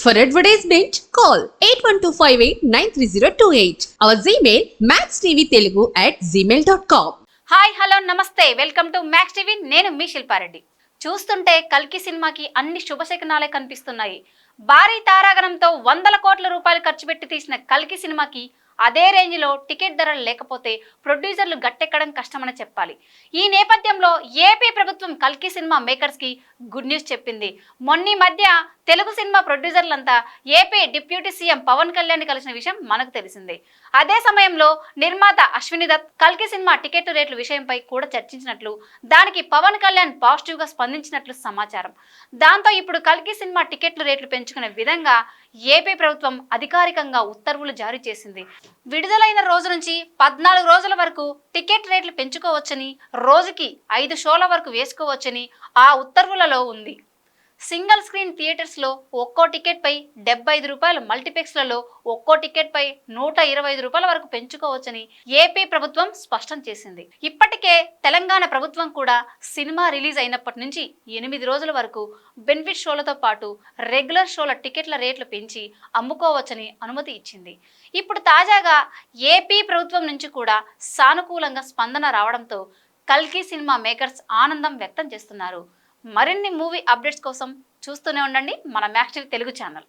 For advertisement, call 8125893028. Our Gmail, maxtvtelugu at gmail.com. Hi hello నమస్తే welcome to Max TV నేను మీ శిల్పారెడ్డి. చూస్తుంటే కల్కి సినిమాకి అన్ని శుభశకనాలే కనిపిస్తున్నాయి. భారీ తారాగణంతో వందల కోట్ల రూపాయలు ఖర్చు పెట్టి తీసిన కల్కి సినిమాకి అదే రేంజ్లో టికెట్ ధరలు లేకపోతే ప్రొడ్యూసర్లు గట్టెక్కడం కష్టమని చెప్పాలి. ఈ నేపథ్యంలో ఏపీ ప్రభుత్వం కల్కి సినిమా మేకర్స్కి గుడ్ న్యూస్ చెప్పింది. మొన్నీ మధ్య Telugu cinema ప్రొడ్యూసర్లంతా AP deputy CM Pawan Kalyan కలిసిన విషయం మనకు తెలిసిందే. అదే సమయంలో నిర్మాత అశ్విని దత్ కల్కి సినిమా టికెట్ రేట్ల విషయంపై కూడా చర్చించినట్లు దానికి పవన్ కళ్యాణ్ పాజిటివ్గా స్పందించినట్లు సమాచారం. దాంతో ఇప్పుడు కల్కి సినిమా టికెట్ల రేట్లు పెంచుకునే విధంగా ఏపీ ప్రభుత్వం అధికారికంగా ఉత్తర్వులు జారీ చేసింది. విడుదలైన రోజు నుంచి పద్నాలుగు రోజుల వరకు టికెట్ రేట్లు పెంచుకోవచ్చని రోజుకి ఐదు షోల వరకు వేసుకోవచ్చని ఆ ఉత్తర్వులలో ఉంది. సింగిల్ స్క్రీన్ థియేటర్స్లో ఒక్కో టికెట్పై డెబ్బై ఐదు రూపాయలు మల్టీప్లెక్స్లలో ఒక్కో టికెట్పై నూట ఇరవై ఐదు రూపాయల వరకు పెంచుకోవచ్చని ఏపీ ప్రభుత్వం స్పష్టం చేసింది. ఇప్పటికే తెలంగాణ ప్రభుత్వం కూడా సినిమా రిలీజ్ అయినప్పటి నుంచి ఎనిమిది రోజుల వరకు బెనిఫిట్ షోలతో పాటు రెగ్యులర్ షోల టికెట్ల రేట్లు పెంచి అమ్ముకోవచ్చని అనుమతి ఇచ్చింది. ఇప్పుడు తాజాగా ఏపీ ప్రభుత్వం నుంచి కూడా సానుకూలంగా స్పందన రావడంతో కల్కి సినిమా మేకర్స్ ఆనందం వ్యక్తం చేస్తున్నారు. మరిన్ని మూవీ అప్డేట్స్ కోసం చూస్తూనే ఉండండి మన మ్యాక్స్ తెలుగు ఛానల్.